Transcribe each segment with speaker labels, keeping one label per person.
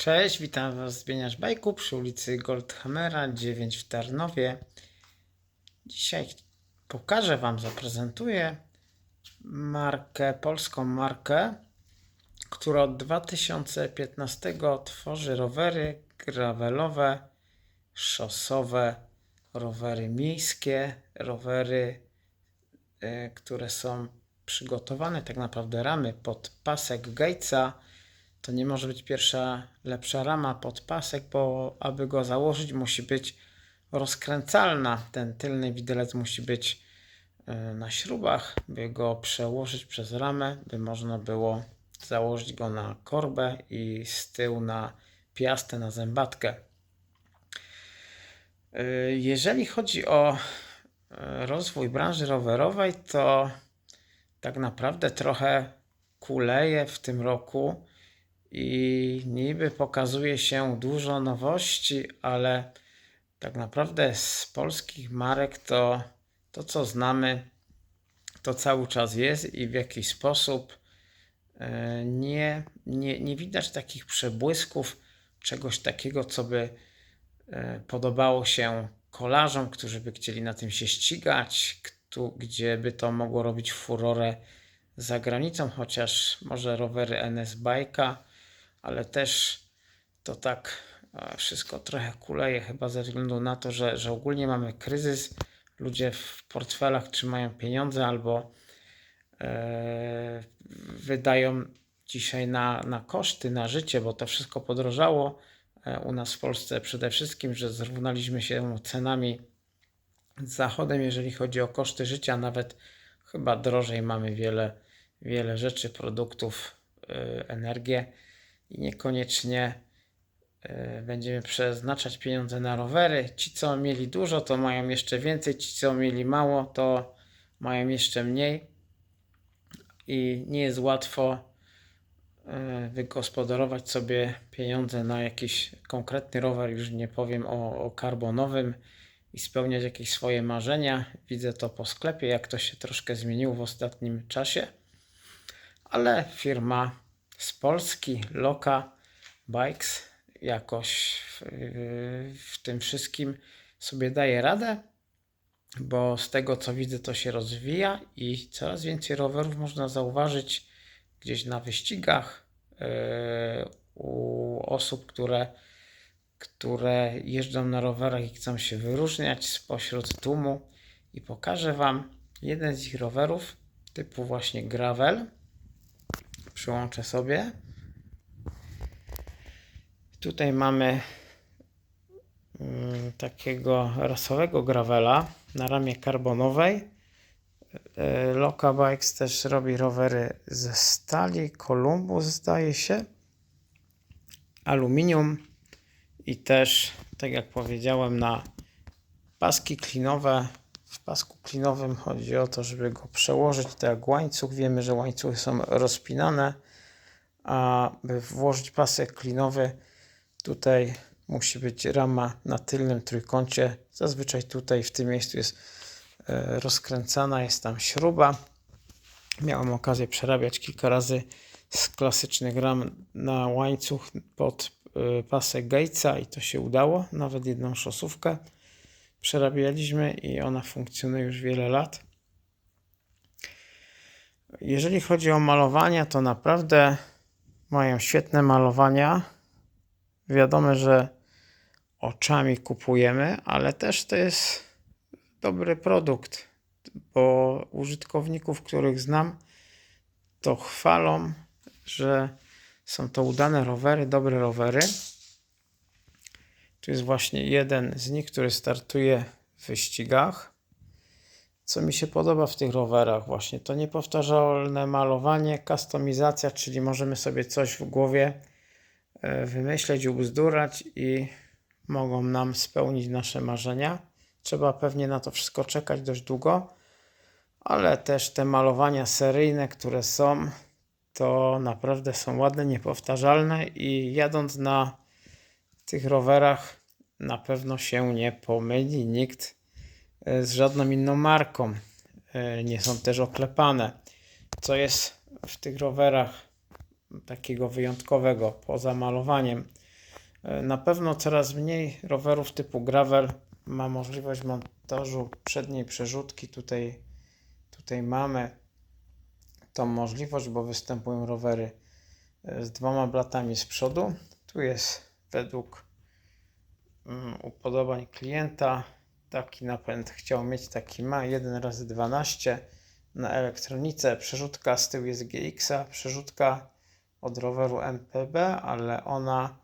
Speaker 1: Cześć, witam Was z Bajku przy ulicy Goldhammera 9 w Tarnowie. Dzisiaj pokażę Wam, zaprezentuję markę, polską markę, która od 2015 tworzy rowery gravelowe, szosowe, rowery miejskie, rowery, e, które są przygotowane, tak naprawdę ramy pod pasek Gatesa. To nie może być pierwsza lepsza rama pod pasek, bo aby go założyć musi być rozkręcalna. Ten tylny widelec musi być e, na śrubach, by go przełożyć przez ramę, by można było założyć go na korbę i z tyłu na piastę, na zębatkę. E, Jeżeli chodzi o e, rozwój branży rowerowej, to tak naprawdę trochę kuleje w tym roku i niby pokazuje się dużo nowości, ale tak naprawdę z polskich marek to to, co znamy, to cały czas jest i w jakiś sposób e, nie, nie, nie widać takich przebłysków, czegoś takiego, co by e, podobało się kolarzom, którzy by chcieli na tym się ścigać, ktu- gdzie by to mogło robić furorę za granicą, chociaż może rowery NS Bike'a, ale też to tak wszystko trochę kuleje, chyba ze względu na to, że, że ogólnie mamy kryzys. Ludzie w portfelach trzymają pieniądze albo e, wydają dzisiaj na, na koszty, na życie, bo to wszystko podrożało e, u nas w Polsce przede wszystkim, że zrównaliśmy się cenami z Zachodem, jeżeli chodzi o koszty życia, nawet chyba drożej mamy wiele, wiele rzeczy, produktów, e, energię i niekoniecznie e, będziemy przeznaczać pieniądze na rowery. Ci, co mieli dużo, to mają jeszcze więcej, ci, co mieli mało, to mają jeszcze mniej i nie jest łatwo e, wygospodarować sobie pieniądze na jakiś konkretny rower, już nie powiem o, o karbonowym i spełniać jakieś swoje marzenia. Widzę to po sklepie, jak to się troszkę zmieniło w ostatnim czasie, ale firma z Polski, Loka Bikes, jakoś w, tym wszystkim sobie daje radę, bo z tego co widzę, to się rozwija i coraz więcej rowerów można zauważyć gdzieś na wyścigach yy, u osób, które, które jeżdżą na rowerach i chcą się wyróżniać spośród tłumu. I pokażę Wam jeden z ich rowerów typu właśnie gravel przyłączę sobie. Tutaj mamy mm, takiego rasowego gravela na ramie karbonowej. E, Loka Bikes też robi rowery ze stali, Columbus zdaje się, aluminium i też, tak jak powiedziałem, na paski klinowe. W pasku klinowym chodzi o to, żeby go przełożyć tak jak łańcuch. Wiemy, że łańcuchy są rozpinane, a by włożyć pasek klinowy, tutaj musi być rama na tylnym trójkącie. Zazwyczaj tutaj w tym miejscu jest e, rozkręcana, jest tam śruba. Miałem okazję przerabiać kilka razy z klasycznych ram na łańcuch pod e, pasek Gatesa i to się udało. Nawet jedną szosówkę przerabialiśmy i ona funkcjonuje już wiele lat. Jeżeli chodzi o malowania, to naprawdę mają świetne malowania. Wiadomo, że oczami kupujemy, ale też to jest dobry produkt, bo użytkowników, których znam, to chwalą, że są to udane rowery, dobre rowery. Tu jest właśnie jeden z nich, który startuje w wyścigach. Co mi się podoba w tych rowerach, właśnie to niepowtarzalne malowanie, kustomizacja, czyli możemy sobie coś w głowie e, wymyśleć, ubzdurać i mogą nam spełnić nasze marzenia. Trzeba pewnie na to wszystko czekać dość długo, ale też te malowania seryjne, które są, to naprawdę są ładne, niepowtarzalne i jadąc na tych rowerach na pewno się nie pomyli nikt e, z żadną inną marką. E, Nie są też oklepane. Co jest w tych rowerach takiego wyjątkowego poza malowaniem? E, Na pewno coraz mniej rowerów typu gravel ma możliwość montażu przedniej przerzutki. Tutaj, tutaj mamy tą możliwość, bo występują rowery z dwoma blatami z przodu. Tu jest według mm, upodobań klienta taki napęd chciał mieć, taki ma 1 razy 12 na elektronice. Przerzutka z tyłu jest GX-a, przerzutka od roweru MPB, ale ona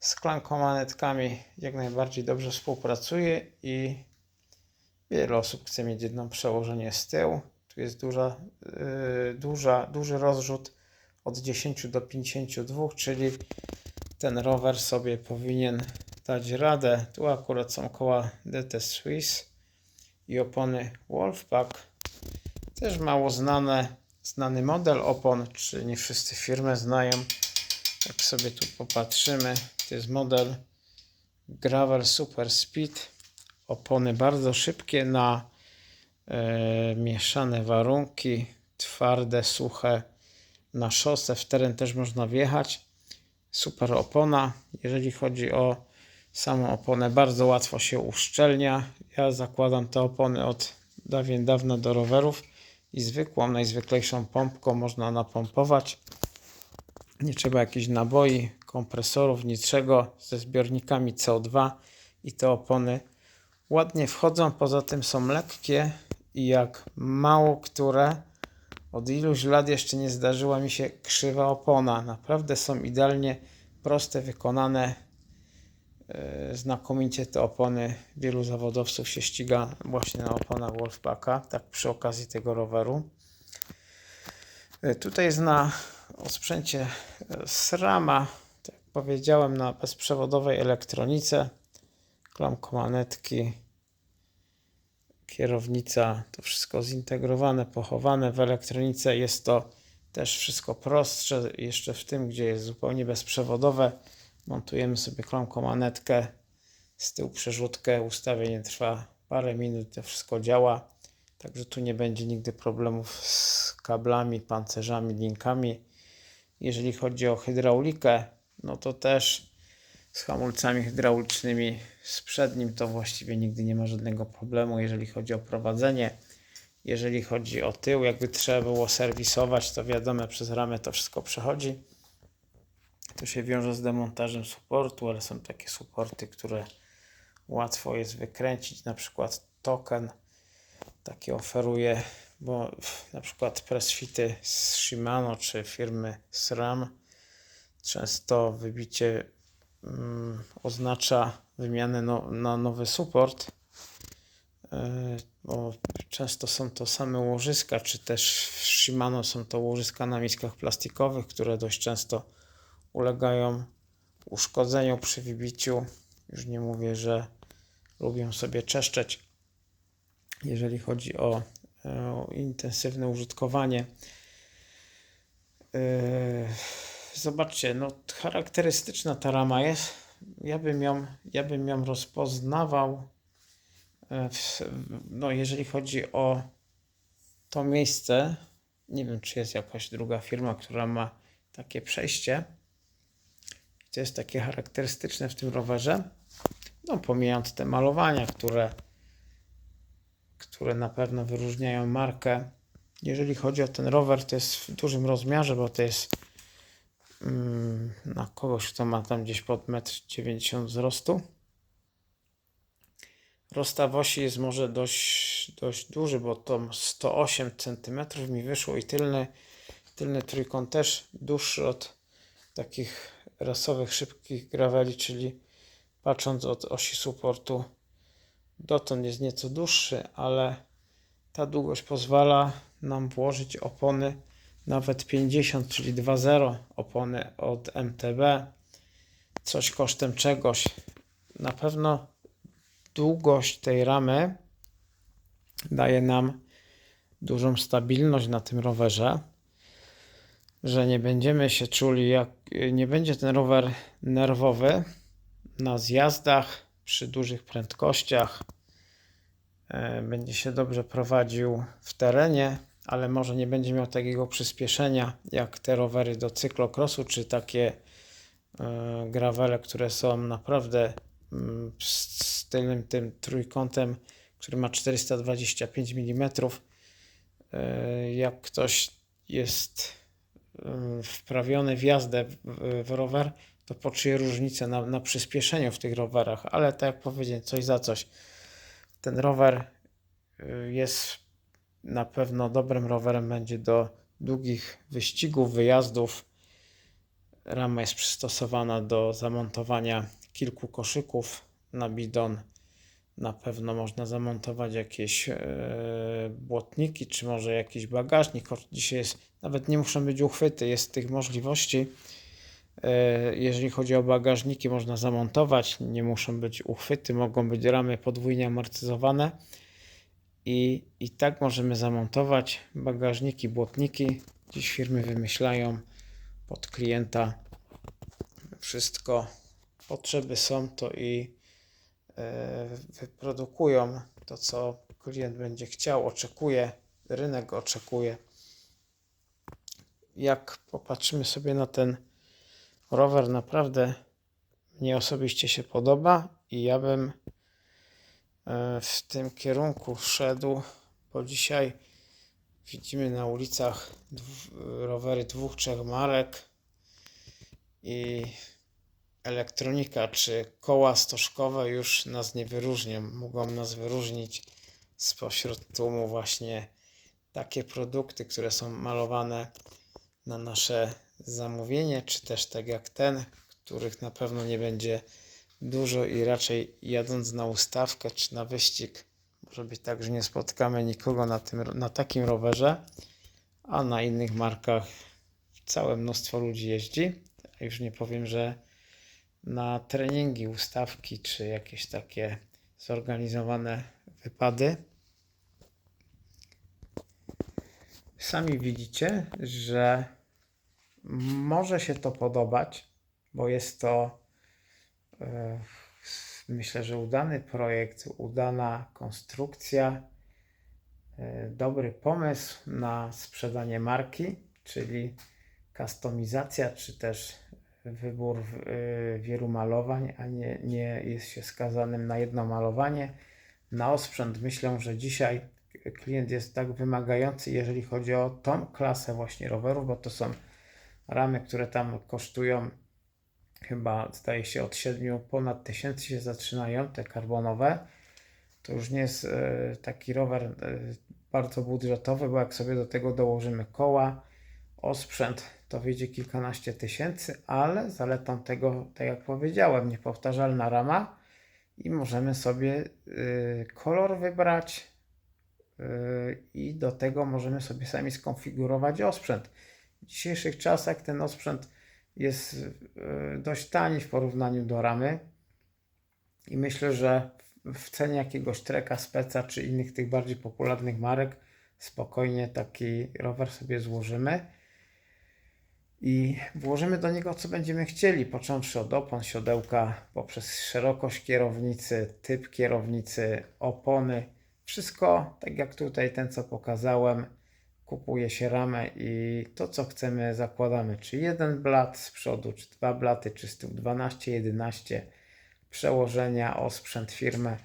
Speaker 1: z klankomanetkami jak najbardziej dobrze współpracuje i wiele osób chce mieć jedno przełożenie z tyłu. Tu jest duża, yy, duża, duży rozrzut od 10 do 52, czyli ten rower sobie powinien dać radę. Tu akurat są koła DT Swiss i opony Wolfpack. Też mało znane, znany model opon, czy nie wszyscy firmy znają. Jak sobie tu popatrzymy, to jest model Gravel Super Speed. Opony bardzo szybkie na e, mieszane warunki, twarde, suche. Na szosę w teren też można wjechać. Super opona. Jeżeli chodzi o samą oponę, bardzo łatwo się uszczelnia. Ja zakładam te opony od dawien dawna do rowerów i zwykłą, najzwyklejszą pompką można napompować. Nie trzeba jakichś naboi, kompresorów, niczego ze zbiornikami CO2 i te opony ładnie wchodzą. Poza tym są lekkie i jak mało które od iluś lat jeszcze nie zdarzyła mi się krzywa opona. Naprawdę są idealnie proste, wykonane. Yy, Znakomicie te opony wielu zawodowców się ściga właśnie na oponach Wolfpacka, tak przy okazji tego roweru. Yy, Tutaj jest na osprzęcie yy, SRAMa, tak jak powiedziałem, na bezprzewodowej elektronice, klamkomanetki, kierownica, to wszystko zintegrowane, pochowane w elektronice. Jest to też wszystko prostsze, jeszcze w tym, gdzie jest zupełnie bezprzewodowe. Montujemy sobie klamkomanetkę, z tyłu przerzutkę, ustawienie trwa parę minut, to wszystko działa. Także tu nie będzie nigdy problemów z kablami, pancerzami, linkami. Jeżeli chodzi o hydraulikę, no to też z hamulcami hydraulicznymi z przednim to właściwie nigdy nie ma żadnego problemu, jeżeli chodzi o prowadzenie. Jeżeli chodzi o tył, jakby trzeba było serwisować, to wiadomo, przez ramę to wszystko przechodzi. To się wiąże z demontażem supportu, ale są takie supporty, które łatwo jest wykręcić. Na przykład token taki oferuje, bo na przykład pressfity z Shimano czy firmy SRAM często wybicie oznacza wymianę no, na nowy support, yy, bo często są to same łożyska, czy też w Shimano są to łożyska na miskach plastikowych, które dość często ulegają uszkodzeniu przy wybiciu. Już nie mówię, że lubią sobie czeszczeć, jeżeli chodzi o, o intensywne użytkowanie. Yy, Zobaczcie, no charakterystyczna ta rama jest. Ja bym ją, ja bym ją rozpoznawał, e, w, no jeżeli chodzi o to miejsce. Nie wiem, czy jest jakaś druga firma, która ma takie przejście. To jest takie charakterystyczne w tym rowerze. No, pomijając te malowania, które, które na pewno wyróżniają markę. Jeżeli chodzi o ten rower, to jest w dużym rozmiarze, bo to jest na kogoś, kto ma tam gdzieś pod 1,90 m wzrostu. Rozstaw osi jest może dość, dość duży, bo to 108 cm mi wyszło i tylny, tylny trójkąt też dłuższy od takich rasowych, szybkich graveli, czyli patrząc od osi supportu dotąd jest nieco dłuższy, ale ta długość pozwala nam włożyć opony nawet 50, czyli 2.0 opony od MTB. Coś kosztem czegoś. Na pewno długość tej ramy daje nam dużą stabilność na tym rowerze, że nie będziemy się czuli jak nie będzie ten rower nerwowy na zjazdach przy dużych prędkościach. E, Będzie się dobrze prowadził w terenie, ale może nie będzie miał takiego przyspieszenia jak te rowery do cyklokrosu, czy takie e, gravele, które są naprawdę mm, z tylnym tym trójkątem, który ma 425 mm. E, Jak ktoś jest e, wprawiony w jazdę w, w rower, to poczuje różnicę na, na przyspieszeniu w tych rowerach, ale tak jak powiedziałem, coś za coś. Ten rower y, jest na pewno dobrym rowerem, będzie do długich wyścigów, wyjazdów. Rama jest przystosowana do zamontowania kilku koszyków na bidon. Na pewno można zamontować jakieś e, błotniki, czy może jakiś bagażnik. Dzisiaj jest, nawet nie muszą być uchwyty, jest tych możliwości. E, Jeżeli chodzi o bagażniki, można zamontować, nie muszą być uchwyty, mogą być ramy podwójnie amortyzowane. I, I tak możemy zamontować bagażniki, błotniki. Dziś firmy wymyślają pod klienta wszystko. Potrzeby są to i e, wyprodukują to, co klient będzie chciał, oczekuje, rynek oczekuje. Jak popatrzymy sobie na ten rower, naprawdę mnie osobiście się podoba i ja bym w tym kierunku szedł, bo dzisiaj widzimy na ulicach rowery dwóch, trzech marek i elektronika czy koła stożkowe już nas nie wyróżnią. Mogą nas wyróżnić spośród tłumu właśnie takie produkty, które są malowane na nasze zamówienie, czy też tak jak ten, których na pewno nie będzie dużo i raczej jadąc na ustawkę czy na wyścig, może być tak, że nie spotkamy nikogo na, tym, na takim rowerze, a na innych markach całe mnóstwo ludzi jeździ. Już nie powiem, że na treningi, ustawki czy jakieś takie zorganizowane wypady. Sami widzicie, że może się to podobać, bo jest to myślę, że udany projekt, udana konstrukcja, e, dobry pomysł na sprzedanie marki, czyli kustomizacja, czy też wybór e, wielu malowań, a nie, nie jest się skazanym na jedno malowanie. Na osprzęt myślę, że dzisiaj klient jest tak wymagający, jeżeli chodzi o tą klasę właśnie rowerów, bo to są ramy, które tam kosztują chyba zdaje się od 7 ponad tysięcy się zaczynają, te karbonowe. To już nie jest e, taki rower e, bardzo budżetowy, bo jak sobie do tego dołożymy koła, osprzęt, to wyjdzie kilkanaście tysięcy, ale zaletą tego, tak jak powiedziałem, niepowtarzalna rama i możemy sobie y, kolor wybrać i do tego możemy sobie sami skonfigurować osprzęt. W dzisiejszych czasach ten osprzęt jest y, dość tani w porównaniu do ramy i myślę, że w cenie jakiegoś treka, speca czy innych tych bardziej popularnych marek spokojnie taki rower sobie złożymy i włożymy do niego co będziemy chcieli, począwszy od opon, siodełka, poprzez szerokość kierownicy, typ kierownicy, opony. Wszystko, tak jak tutaj ten co pokazałem, kupuje się ramę i to co chcemy zakładamy, czy jeden blat z przodu, czy dwa blaty, czy z tyłu 12, 11, przełożenia, osprzęt, firmę.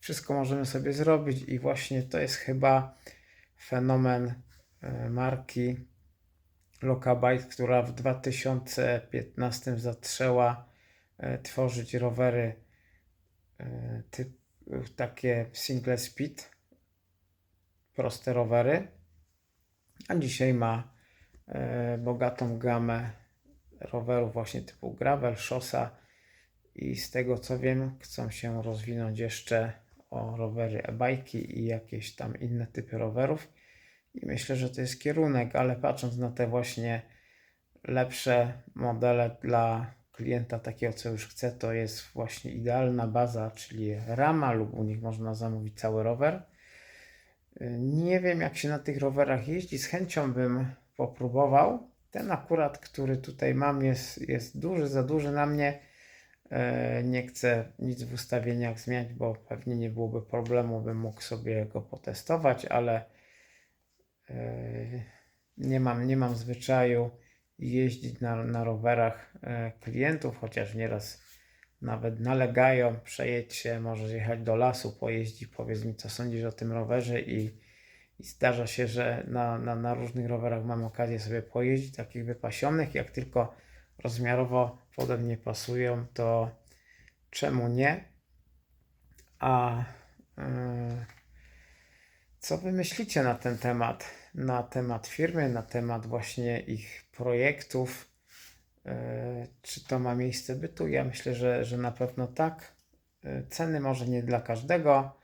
Speaker 1: Wszystko możemy sobie zrobić i właśnie to jest chyba fenomen e, marki Lokabite, która w 2015 zaczęła e, tworzyć rowery e, typ, takie single speed, proste rowery, a dzisiaj ma e, bogatą gamę rowerów właśnie typu gravel, szosa i z tego co wiem chcą się rozwinąć jeszcze o rowery e-bajki i jakieś tam inne typy rowerów. I myślę, że to jest kierunek, ale patrząc na te właśnie lepsze modele dla klienta takiego, co już chce, to jest właśnie idealna baza, czyli rama lub u nich można zamówić cały rower. Nie wiem, jak się na tych rowerach jeździ, z chęcią bym popróbował. Ten akurat, który tutaj mam, jest, jest duży, za duży na mnie. E, Nie chcę nic w ustawieniach zmieniać, bo pewnie nie byłoby problemu, bym mógł sobie go potestować, ale e, nie mam, nie mam zwyczaju jeździć na, na rowerach klientów, chociaż nieraz nawet nalegają, przejedź się, możesz jechać do lasu, pojeździ, powiedz mi co sądzisz o tym rowerze i, i zdarza się, że na, na, na różnych rowerach mam okazję sobie pojeździć, takich wypasionych, jak tylko rozmiarowo pode mnie pasują, to czemu nie? A yy, co wy myślicie na ten temat? Na temat firmy, na temat właśnie ich projektów? Yy, Czy to ma miejsce bytu? Ja myślę, że, że na pewno tak. Yy, Ceny może nie dla każdego,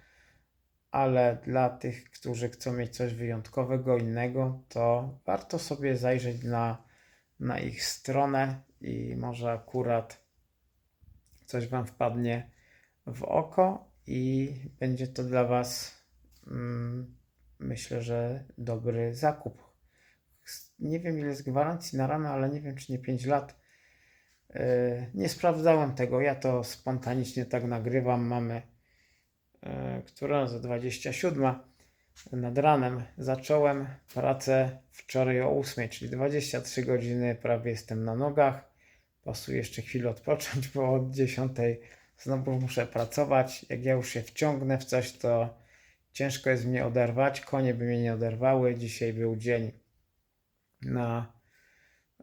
Speaker 1: ale dla tych, którzy chcą mieć coś wyjątkowego, innego, to warto sobie zajrzeć na, na ich stronę i może akurat coś Wam wpadnie w oko i będzie to dla Was, mm, myślę, że dobry zakup. Nie wiem, ile jest gwarancji na ramę, ale nie wiem, czy nie 5 lat. Yy, Nie sprawdzałem tego, ja to spontanicznie tak nagrywam. Mamy, yy, która za 27 nad ranem. Zacząłem pracę wczoraj o 8, czyli 23 godziny prawie jestem na nogach. Pasuje jeszcze chwilę odpocząć, bo od 10 znowu muszę pracować. Jak ja już się wciągnę w coś, to ciężko jest mnie oderwać. Konie by mnie nie oderwały. Dzisiaj był dzień na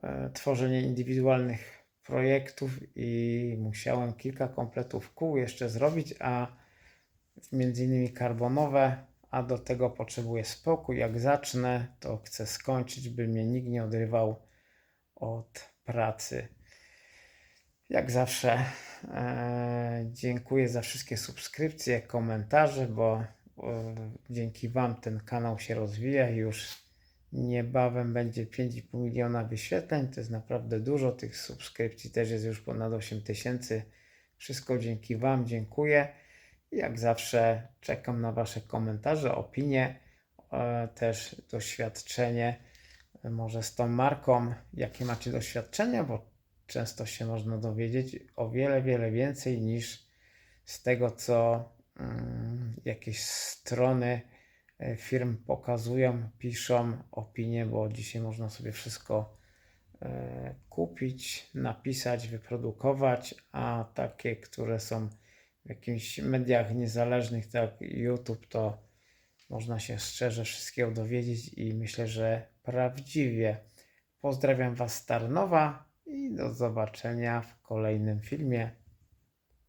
Speaker 1: e, tworzenie indywidualnych projektów i musiałem kilka kompletów kół jeszcze zrobić, a między innymi karbonowe, a do tego potrzebuję spokój. Jak zacznę, to chcę skończyć, by mnie nikt nie odrywał od pracy. Jak zawsze e, dziękuję za wszystkie subskrypcje, komentarze, bo e, dzięki Wam ten kanał się rozwija już niebawem będzie 5,5 miliona wyświetleń. To jest naprawdę dużo. Tych subskrypcji też jest już ponad 8 tysięcy. Wszystko dzięki Wam, dziękuję. Jak zawsze czekam na Wasze komentarze, opinie, e, też doświadczenie e, może z tą marką, jakie macie doświadczenia, bo często się można dowiedzieć o wiele, wiele więcej niż z tego, co mm, jakieś strony firm pokazują, piszą opinie, bo dzisiaj można sobie wszystko e, kupić, napisać, wyprodukować, a takie, które są w jakichś mediach niezależnych, tak YouTube, to można się szczerze wszystkiego dowiedzieć i myślę, że prawdziwie. Pozdrawiam Was z Tarnowa i do zobaczenia w kolejnym filmie.